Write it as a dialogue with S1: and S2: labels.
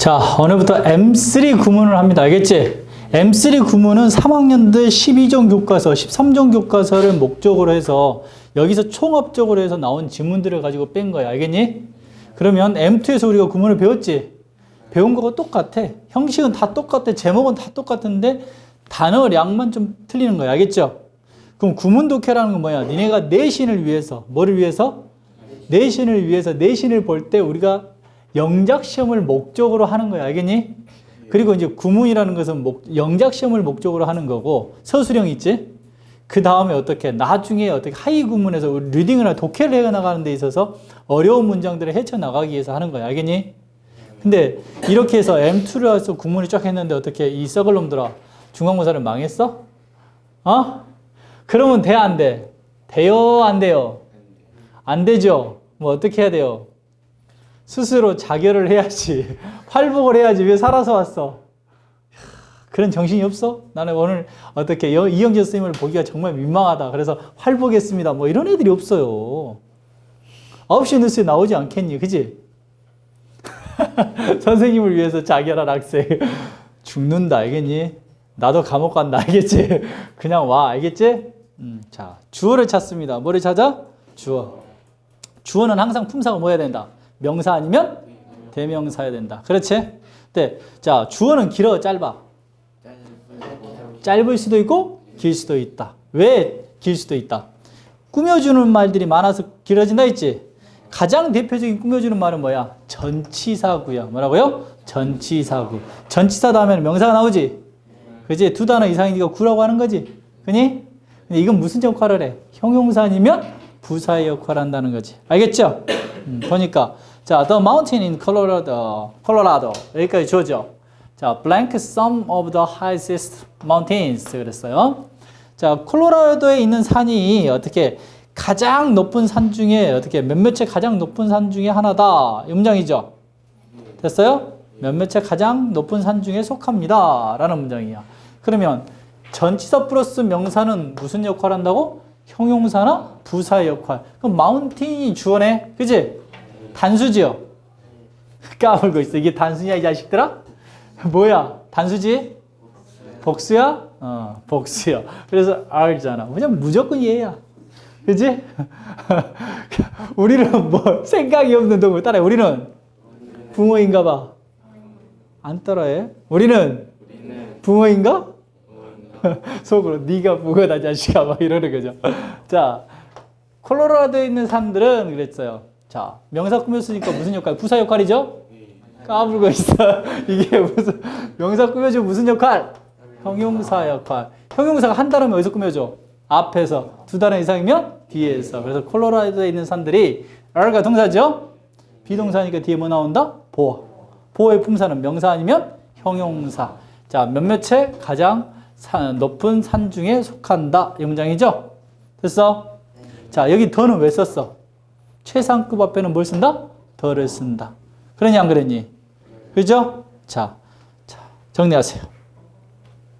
S1: 자, 오늘부터 M3 구문을 합니다. 알겠지? M3 구문은 3학년들 12종 교과서, 13종 교과서를 목적으로 해서 여기서 총합적으로 해서 나온 지문들을 가지고 뺀 거야. 알겠니? 그러면 M2에서 우리가 구문을 배웠지? 배운 거가 똑같아. 형식은 다 똑같아. 제목은 다 똑같은데 단어량만 좀 틀리는 거야. 알겠죠? 그럼 구문 독해라는 건 뭐야? 니네가 내신을 위해서, 뭐를 위해서? 내신을 위해서, 내신을 볼 때 우리가 영작 시험을 목적으로 하는 거야. 알겠니? 그리고 이제 구문이라는 것은 목, 영작 시험을 목적으로 하는 거고 서술형 있지? 그 다음에 어떻게 나중에 어떻게 하위 구문에서 리딩이나 독해를 해 나가는 데 있어서 어려운 문장들을 헤쳐 나가기 위해서 하는 거야. 알겠니? 근데 이렇게 해서 M2를 해서 구문을 쫙 했는데 어떻게 이 썩을 놈들아 중간고사를 망했어? 어? 그러면 돼, 안 돼? 돼요, 안 돼요? 안 되죠? 뭐 어떻게 해야 돼요? 스스로 자결을 해야지. 활복을 해야지. 왜 살아서 왔어? 그런 정신이 없어? 나는 오늘 어떻게 여- 이영재 선생님을 보기가 정말 민망하다. 그래서 활복했습니다. 뭐 이런 애들이 없어요. 9시 뉴스에 나오지 않겠니? 그지? 선생님을 위해서 자결한 학생. 죽는다. 알겠니? 나도 감옥 간다. 알겠지? 그냥 와. 알겠지? 음, 자, 주어를 찾습니다. 뭐를 찾아? 주어. 주어는 항상 품사가 뭐 해야 된다? 명사 아니면 대명사야 된다. 그렇지? 네. 자, 주어는 길어, 짧아. 짧을 수도 있고 길 수도 있다. 왜 길 수도 있다? 꾸며주는 말들이 많아서 길어진다 했지? 가장 대표적인 꾸며주는 말은 뭐야? 전치사구야. 뭐라고요? 전치사구. 전치사 다음에는 명사가 나오지? 그지? 두 단어 이상이 니가 구라고 하는 거지? 그니? 근데 이건 무슨 역할을 해? 형용사 아니면 부사의 역할을 한다는 거지. 알겠죠? 음, 보니까 자, the mountain in Colorado, Colorado 여기까지 주어져. 자, blank some of the highest mountains 그랬어요. 자, 콜로라도에 있는 산이 어떻게 가장 높은 산 중에 어떻게 몇몇의 가장 높은 산 중에 하나다. 이 문장이죠. 됐어요? 몇몇의 가장 높은 산 중에 속합니다. 라는 문장이야. 그러면 전치사 플러스 명사는 무슨 역할을 한다고? 형용사나 부사의 역할. 그럼 마운틴이 주어네. 그지? 단수지요? 까불고 있어. 이게 단수냐, 이 자식들아? 뭐야? 단수지? 복수야? 어, 복수야. 그래서 R잖아. 그냥 무조건 얘야. 그지? 우리는 뭐 생각이 없는 동물 따라 우리는 붕어인가 봐. 안 따라해? 우리는 붕어인가? 속으로 네가 붕어다 자식아 막 이러는 거죠. 자, 콜로라도에 있는 사람들은 그랬어요. 자, 명사 꾸몄으니까 무슨 역할? 부사 역할이죠? 까불고 있어. 이게 무슨 명사 꾸며줘 무슨 역할? 형용사 역할. 형용사가 한 단어면 어디서 꾸며줘? 앞에서 두 단어 이상이면 뒤에서. 그래서 콜로라도에 있는 산들이 R가 동사죠? 비동사니까 뒤에 뭐 나온다? 보어. 보어의 품사는 명사 아니면 형용사. 자, 몇몇의 가장 산- 높은 산 중에 속한다. 이 문장이죠? 됐어? 자, 여기 더는 왜 썼어? 최상급 앞에는 뭘 쓴다? 더를 쓴다. 그러니 안 그랬니? 그죠? 자, 자, 정리하세요.